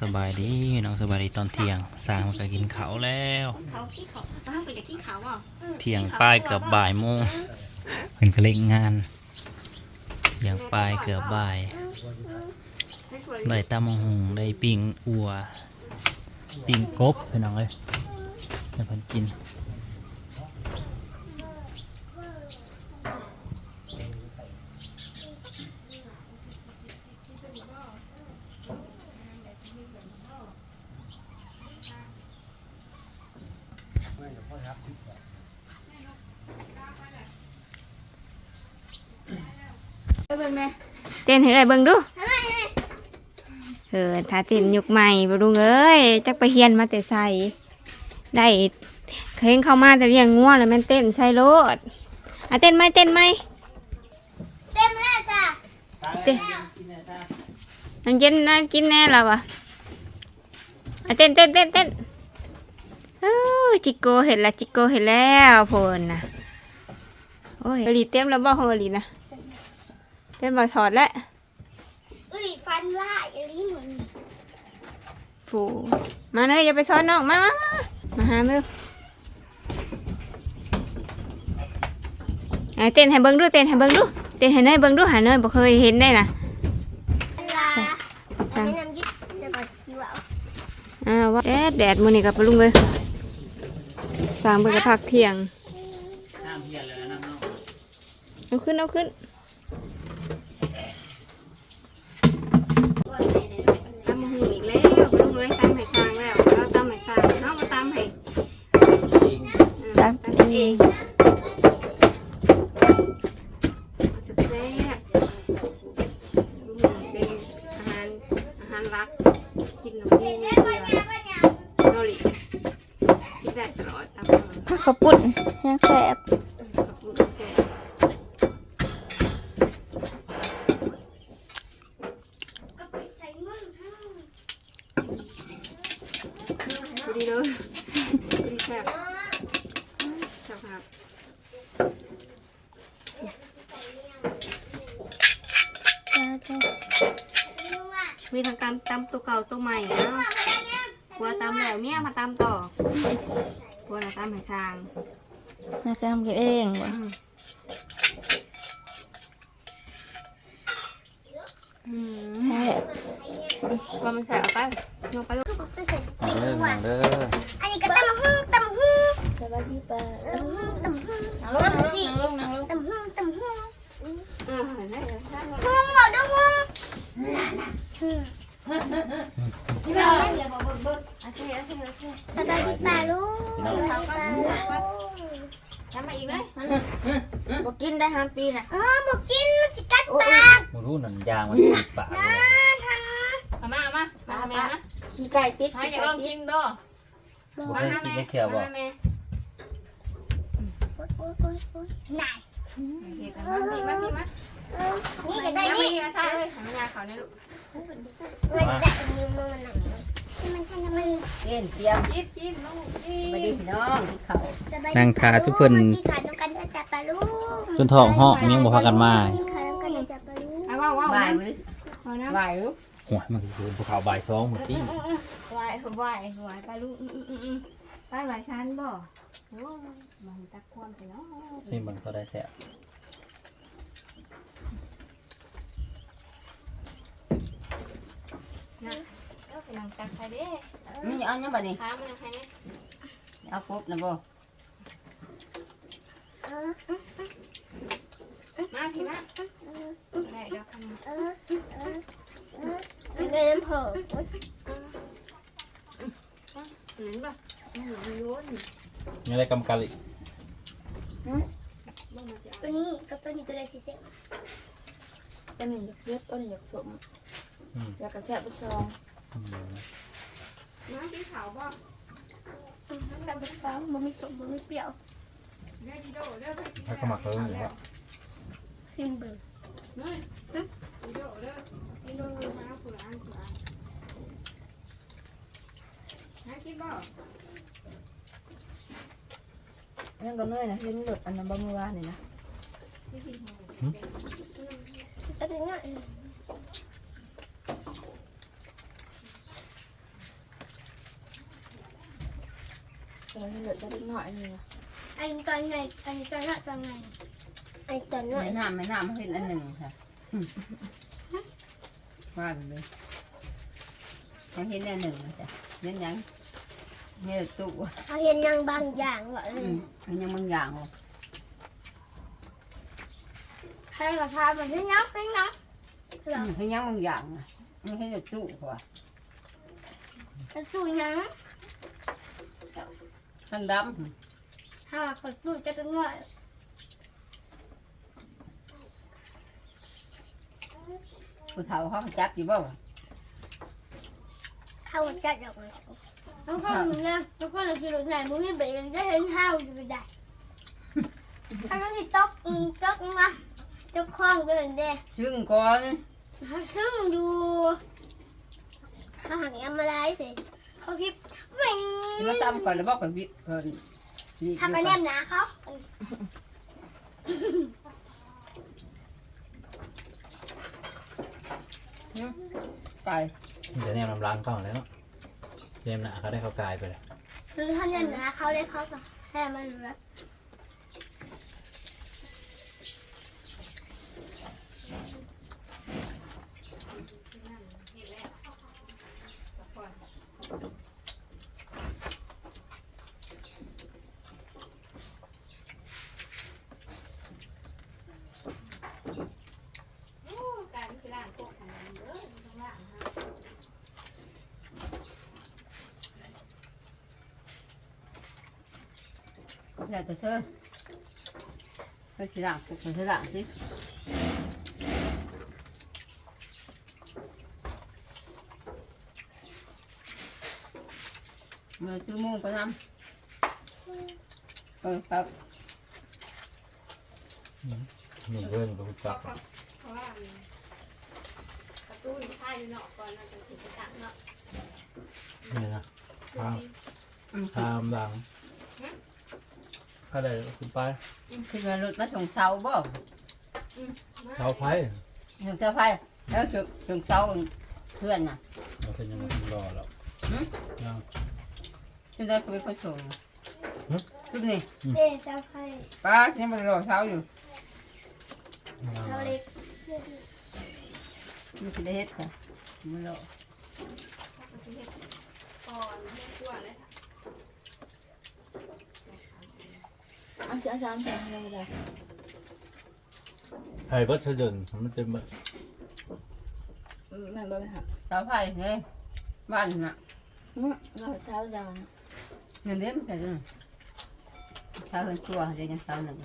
สบายดีน้องสบายดีตอนเที่ยงสร้างมันก็กินข้าวแล้ว เขาขี้เขาอ้าวไปจะขี้เขาอะเที่ยงป้ายเกือบบ่ายโมงเพิ่นก็เล่นงานเที่ยงป้ายเกือบบ่ายได้ตำมะฮุงได้ปิ้งอัวปิ้งกบพี่น้องเอ้ยให้เพิ่นกิน เบิ่งแม่เต้นให้เอ้ยเบิ่งดูเออถ้าเต้นยุคใหม่บ่ลุงเอ้ยจักไปเฮียนมาแต่ใส่ได้เคยเห็นเข้ามาแต่เลี้ยงงัวแล้วแมันเต้นใส่รถอะเต้นไหมเต้นไหมเต็มแล้วจ้ะเต้นน้ำเย็นน้ำกินแน่แล้ววะอะเต้นเต้นเต้นเต้นเออจิโกเห็นแล้วจิโกเห็นแล้วพนนะโอ้ยบรีเต็มแล้วบ่ของบรีนะ เต้นบ่ถอดแล้วอุ้ยฟันล่าอย่างนี้เหมือนผูมาเลยอย่าไปซ้อนน้องมามามามาหามือเอาเต้นให้เบิ้งดูเต้นให้เบิ้งดูเต้นให้เนยเบิ้งดูหาเนยบ่เคยเห็นได้นะฟันล่าสั่งไม่นำยึดสะบัดจิ๋วเอาอ่าว่าแดดแดดมื้อนี้กับปลุงเลยสั่งเบิ่งกับพักเที่ยงน้ำเฮียเลยน้ำน้องเอาขึ้นเอาขึ้น ตำหูอีกแล้วลุงเลยตำให้สร้างแล้วเราตำให้สร้างเนาะมาตำให้ตามกินเองสุดแซ่บลูกหมูเป็นอาหารอาหารรัก กินน้ำมูกเกลือนอริกินได้ตลอดตามมาข้าวปุ้นแห้งแซบคุณแซ่บพอดีเลยพอดีแซ่บแซ่บครับ จ้าจ้า มีทางการตำตัวเก่าตัวใหม่นะกลัวตำแล้วเนี่ยมาตำต่อกลัวเราตำให้ช้างแม่จะทำกันเองวะอืมอืมแซ่บว่ามันใส่เอาไปลงไปลูกเอาเด้อน้องเด้ออันนี้ก็ตำหุ้งตำหุ้งสวัสดีป้าตำหุ้งตำหุ้งนั่งลงนั่งลงนั่งลงตำหุ้งตำหุ้งอ่าได้เลยได้เลยหุ้งบอกด้วยหุ้ง โอเคโอเคโอเคสบายดีป่าลูกเขาก็ทำมาอีกเลยบอกกินได้ห้าปีน่ะอ๋อบอกกินมันสิกัดปากบ่รู้นั่นยางมันติดปากเลยเอามาเอามามาทำแม่นะกินไก่ติดให้อยากลองกินด้วยบ่ให้กินได้เคียวบ่มาแม่โอ๊ยโอ๊ยโอ๊ยโอ๊ยไหนโอเคกันมาพี่มาพี่มานี่อยากได้ได้นี่นี่มาใช่เลยทำงานเขาเนี่ยลูกมันจะมีมือมันหนัก มันให้น้ำมันเล่นเตรียมกินกินลูกกิมาดีนพี่น้องที่เขาสบายดีนั่งทาทุกเพิ่นที่ขาน้ำกันเด้อจับปลาลูกจนท้องห้องยังบ่พากันมาที่ขาน้ำกันเด้อจับปลาลูกเอาว่าว่าไหวว่ามือเอานะไหวหรือโอ้ยมันคือภูเขาบ่าย2หมดติไหวไหวไหวไปลูกอืมอืมอืมบ้านหลายชั้นบ่โอ้มันตะควนไปเนาะซิมันก็ได้แซ่บ เออเป็นหนัง ตักใครเด้มันจะเอาเนี่ยบ่นี่ค้ามันยังใครเนี่ยเอาครบนะบ่มาพี่มาได้เดี๋ยวคันได้น้ำเผอเห็นป่ะมันอยู่ในโยนยังได้กำกันอีกบ้างมาจะตัวนี้กับตัวนี้ตัวใดสิเซ็ต้นหนึ่งอยากเลือดต้นหนึ่งอยากสมอยากกระแทกไปซอง อืมมาที่เขาบ่แต่เป็นฟองมันไม่สมมันไม่เปรี้ยวได้ดีโดเด้อถ้าก็มักเพิ่มอยู่ว่าขึ้นเบิ่งนี่ดีโดเด้อดีโดมาผู้ร้านผู้ร้านให้กินบ่นั่นก็เนื่อยนะเห็นหลุดอันนั้นบะมือวานนี่นะที่ตัวนี้กินหมูเยเตัวนี้เออเหลือจะเล็กน้อยนึงอันตอนไหนอันตอนนั้นตอนไหนอันตอนนั้นไม่น้ำไม่น้ำมันเป็นอันหนึ่งค่ะอืมว่าไปเลยยังเห็นอันหนึ่งนะจ้ะเห็นยังเห็นตู้เขาเห็นยังบางอย่างว่ะอืมเห็นยังบางอย่างบ่ให้กับทามันให้นับให้นับอืมเห็นยังบางอย่างอะไม่เห็นตู้กว่ากระสุนยัง ท่านดถ้ากระสุนจะเป็นง่อยำผู้เฒ่าเขาก็จับอยู่บ่วะเข้าจัดออกมาแล้วก็มึงเนี่ยแล้วก็เลยคิดว่าไหนมึงไม่เบรกจะเห็นเท้าอยู่ไม่ได้ถ้าต้องที่ตกตกมาตกคล้องก็เลยเด้ซึ่งก่อน เขาซึ่งอยู่เขาหักยังมาได้สิ เขาคิดวิ่งที่มาตามก่อนแล้วบอกก่อนวิก่อนนี่ทำกระแนมหนาเขาไก่เดี๋ยวเนี่ยลำล้างกล้องแล้วเนาะเยมหนาเขาได้เขากายไปเลยหรือถ้าแนมหนาเขาเลยเขาก็ให้มันเหลือ การชิลานพวกของมันเด้อข้างล่างฮะ แล้วแต่เธอเธอสิล้างปุ๊บเธอล้างสิเมื่อซื้อหมูไปน้ำเออครับ มีเรื่อง กับจักเพราะว่ามันประตูอยู่ท้ายอยู่เนาะก่อนเราจะถึงจะตักเนาะนี่นะข้ามอืมข้ามดังก็ได้คุณไปคือว่ารถมาส่งเสาบ่เสาไฟส่งเสาไฟแล้วส่งส่งเสาเพื่อนน่ะเราเป็นยังไงรอแล้วหืมยังซึ่งได้ก็ไปผสมหึทุกนี่เอ๊ะเจ้าไพ่ป้าฉันไปรอเสาอยู่ยังเจ้าเล็กไม่สิได้เฮ็ดค่ะไม่รอก็สิเฮ็ดก่อนเฮ็ดตัวเลย ค่ะอาจารย์อาจารย์แต่งยังไงไผ่บัดเฉยนมันจะมาแม่บ่ไปหักเสาไฟเลยบ้านน่ะเราเช้าจังเงินเดือนมันจะเรื่องเสาเฮือนตัวเดี๋ยวยังเสาหนึ่ง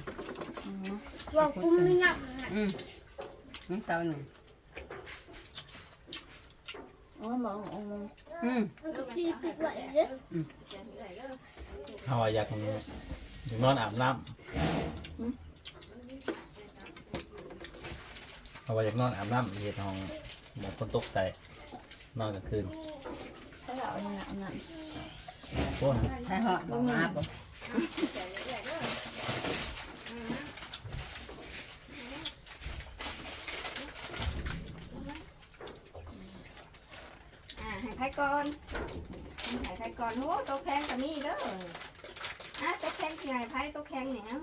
ว่าคุ้มไม่นับอืมยังเสาหนึ่งอ๋อมองอ๋อมองอืมพี่ปิดไว้เยอะ เอาอะอยากอยากนอนอาบน้ำเอาว่าอยากนอนอาบน้ำเหยียดห้องหมอคนตกใจนอนกลางคืนใช่เราเนี่ยอันนั้นโอ้ยให้เหาะบอกมาบ่อ่าให้ไผก่อนให้ไผก่อนโอ้ตัวแข็งก็มีเด้อ อะตัวแข็งสิให้ไผตัวแข็งเนี่ยเอา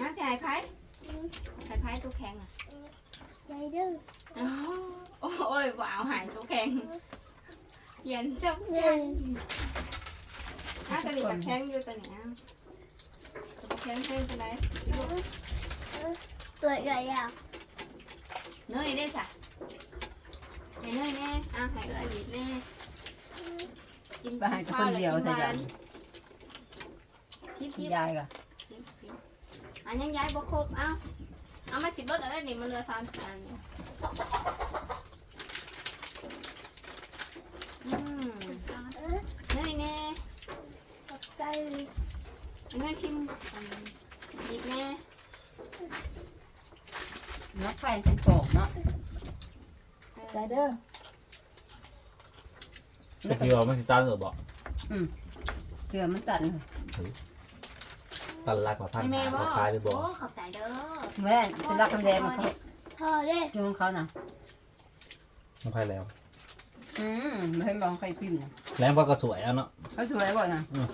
นะสิให้ไผให้ไผตัวแข็งอะใจดื้ออ๋อโอ้ยว้าวหายตัวแข็งเย็นจังเนี่ยอะตัวนี้กับแข็งอยู่ตัวนี้อะตัวแข็งเส้นไปไหนตัวใหญ่อะเนยได้จ้ะให้เนยแน่อะให้เอื้อหยิบแน่กินไปให้แต่คนเดียวแต่ยัน ทิพย์ทิพย์ยายก็อันยังย้ายบ่ครบเอ้าเอามาสิบเบิดอะไรนี่มันเหลือสามสิบอันเนี่ยอืมเนยแน่ใจเนยชิมอันหยิบแน่นักไฟเป็นโกกเนาะใจเด้อจะคิดว่ามันสิตันหรือบอกเกลือมันตัน ตันรักกว่าพันให้หาแม่บ่เขาขายหรือบอกโอ้ขอบใจเด้อแม่เป็นรักคำแดงมันเขาพอเด้อยู่ของเขาน่ะไม่ค่อยแล้ว อืมไม่ให้มองใครพิมพ์นะแล้วมันก็สวยอะเนาะเขาสวยบ่น่ะอืม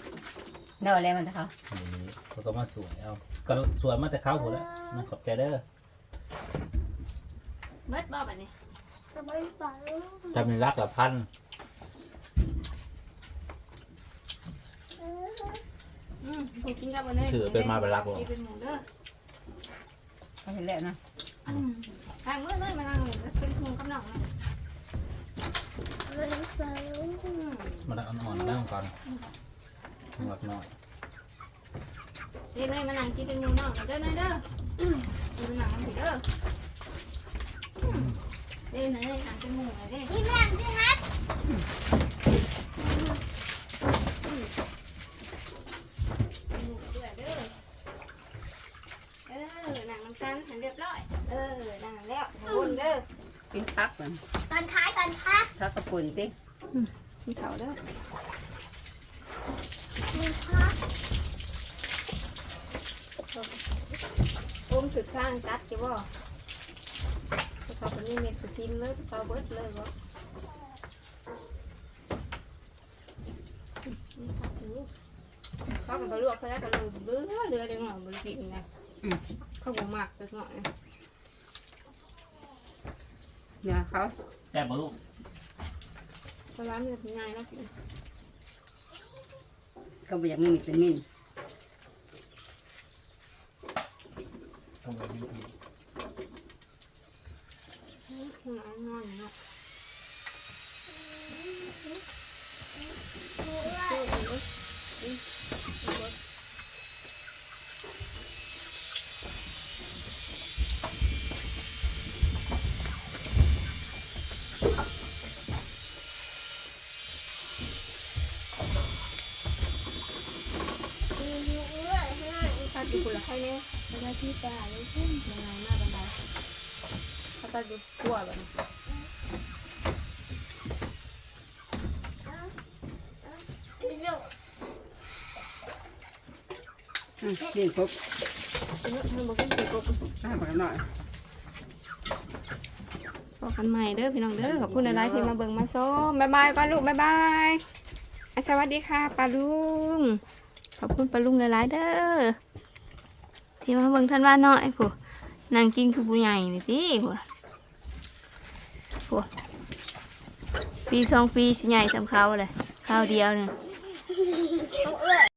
เดี๋ยวอะไรมันจะเขานี่เขาก็มาสวยเอาก็สวยมาแต่เขาหมดแล้วนะขอบใจเด้อเบิดบ่บัดนี้จะไม่ไปจำในรักละพัน อืมผมกินกับบ่เนยถือเป็นมาเป็นรักบ่ กินเป็นหมูเด้อเขาเห็นแล้วนะอืมทางมื้อเลยมานั่งเลยเป็นหมูกับน้องนะไม่ไปอืมมันอ่อนๆนั่งก่อนหมดหน่อยนี่เลยมานั่งกินเป็นหมูน้องเด้อเนยเด้ออืมกินหนังมันสิเด้ออืมเด้อเนยหนังเป็นหมูเลยเด้อ พี่แม่พี่ฮัท เป็นหมูด้วยเด้อเออหนั งน้ำตาลหันเรียบร้อย เออหนังแล้วบุญเด้อกินพักมันตอนท้ายตอนท้ายพักกระปุ่นสิมีเขาเด้อมีพักอมสุดข้างจัดจะบ่เขาเป็นนี่เม็ดสกินเลยเขาเบิดเลยบ่เขาก็ไปลวกเขาแล้วก็เลยเบื่อเรือเดี๋ยวหน่อยบริกินนะ เขาบ่มักจักหน่อยเดี๋ยวเขาแก้มมาลูกเพราะว่ามันจะง่ายนะกินเขาบอกอยากมีวิตามินต้องไปดูอีกง่ายง่ายเนาะตัดอยู่ ดูคนละไข่เนี่ยไปได้ที่ตาเลยพุ่มยังไงมาบันไดเขาตัดอยู่ขั้วแบบนี้อืมนี่ครบเนื้อมันบอกกินสีกบห้าบาทหน่อยบอกกันใหม่เด้อพี่น้องเด้อขอบคุณหลายๆที่มาเบิ่งมาส้มบายบายป้าลุงบ๊ายบายอะสวัสดีค่ะป้าลุงขอบคุณป้าลุงหลายเด้อ ที่มาเบิ่งท่านว่าน้อยผู้นั่งกินคือผู้ใหญ่นี่ติผู้ผู้ปีสองปีสิใหญ่สำเขาเลยข้าวเดียวเนี่ย